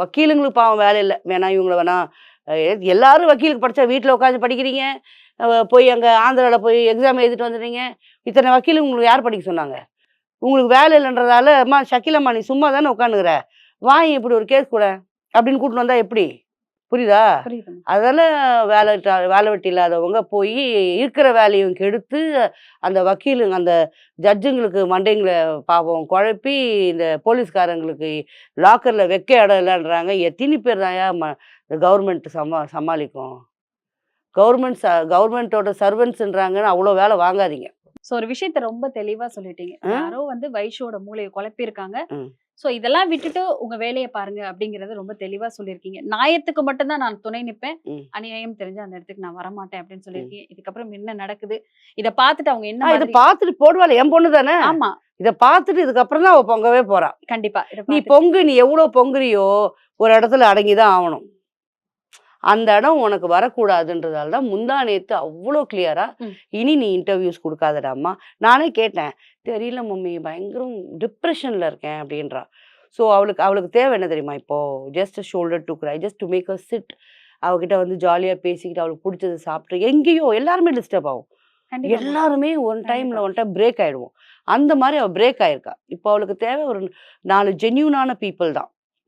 வக்கீலுங்களுக்கு பாவம் வேலை இல்லை. வேணா இவங்கள வேணா எல்லாரும் வக்கீலுக்கு படித்தா வீட்டில் உட்காந்து படிக்கிறீங்க. போய் அங்கே ஆந்திராவில் போய் எக்ஸாம் எழுதிட்டு வந்துடுறீங்க இத்தனை வக்கீல் உங்களுக்கு யார் படிக்க சொன்னாங்க? உங்களுக்கு வேலை இல்லைன்றதால அம்மா ஷக்கிலம்மா நீ சும்மா தானே உட்காந்துக்கிற வாய் இப்படி ஒரு கேஸ் கூட. அப்படின்னு கூட்டின்னு வந்தால் எப்படி? புரியுதா? அதனால வேலை வேலை வெட்டி இல்லாதவங்க போய் இருக்கிற வேலையும் கெடுத்து அந்த வக்கீலுங்க அந்த ஜட்ஜுங்களுக்கு மண்டைங்களை பாவம் குழப்பி இந்த போலீஸ்காரங்களுக்கு லாக்கரில் வைக்க இடம் இல்லைன்றாங்க. எத்தனை பேர் தான் கவர்மெண்ட் சமா சமாளிக்கும்? கவர்மெண்ட் ச கவர்மெண்ட்டோட சர்வன்ட்ஸ்ன்றாங்கன்னு அவ்வளோ வேலை வாங்காதீங்க. சோ ஒரு விஷயத்த ரொம்ப தெளிவா சொல்லிட்டீங்க? யாரோ வந்து வைஷோட மூளையை குழப்பியிருக்காங்க. சோ இதெல்லாம் விட்டுட்டு உங்க வேலையை பாருங்க அப்படிங்கறத ரொம்ப தெளிவா சொல்லியிருக்கீங்க. நியாயத்துக்கு மட்டும்தான் நான் துணை நிப்பேன். ம். அநியாயம் தெரிஞ்ச அந்த இடத்துக்கு நான் வரமாட்டேன் அப்படின்னு சொல்லியிருக்கீங்க. இதுக்கப்புறம் என்ன நடக்குது? இத பார்த்துட்டு அவங்க என்ன இதை பார்த்துட்டு போடுவாள் என் பொண்ணு தானே? ஆமா. இதை பார்த்துட்டு இதுக்கப்புறம் தான் அவள் பொங்கவே போறா. கண்டிப்பா நீ பொங்கு நீ எவ்வளோ பொங்குறியோ ஒரு இடத்துல அடங்கி தான் ஆகணும். அந்த இடம் உனக்கு வரக்கூடாதுன்றதால தான் முந்தா நேத்து அவ்வளோ கிளியரா ம். இனி நீ இன்டர்வியூஸ் கொடுக்காதடாம்மா நானே கேட்டேன் தெரியல மம்மி பயங்கரம் டிப்ரெஷன்ல இருக்கேன் அப்படின்றா. ஸோ அவளுக்கு அவளுக்கு தேவை என்ன தெரியுமா இப்போ? Just shoulder to cry just to make a sit அவகிட்ட வந்து ஜாலியாக பேசிக்கிட்டு அவளுக்கு பிடிச்சது சாப்பிட்டு எங்கேயோ எல்லாருமே டிஸ்டர்ப் ஆகும். எல்லாருமே ஒன் டைம்ல ஒன் டைம் பிரேக் ஆயிடுவோம். அந்த மாதிரி அவள் பிரேக் ஆயிருக்கா. இப்போ அவளுக்கு தேவை ஒரு நாலு ஜென்யூனான பீப்புள் தான்.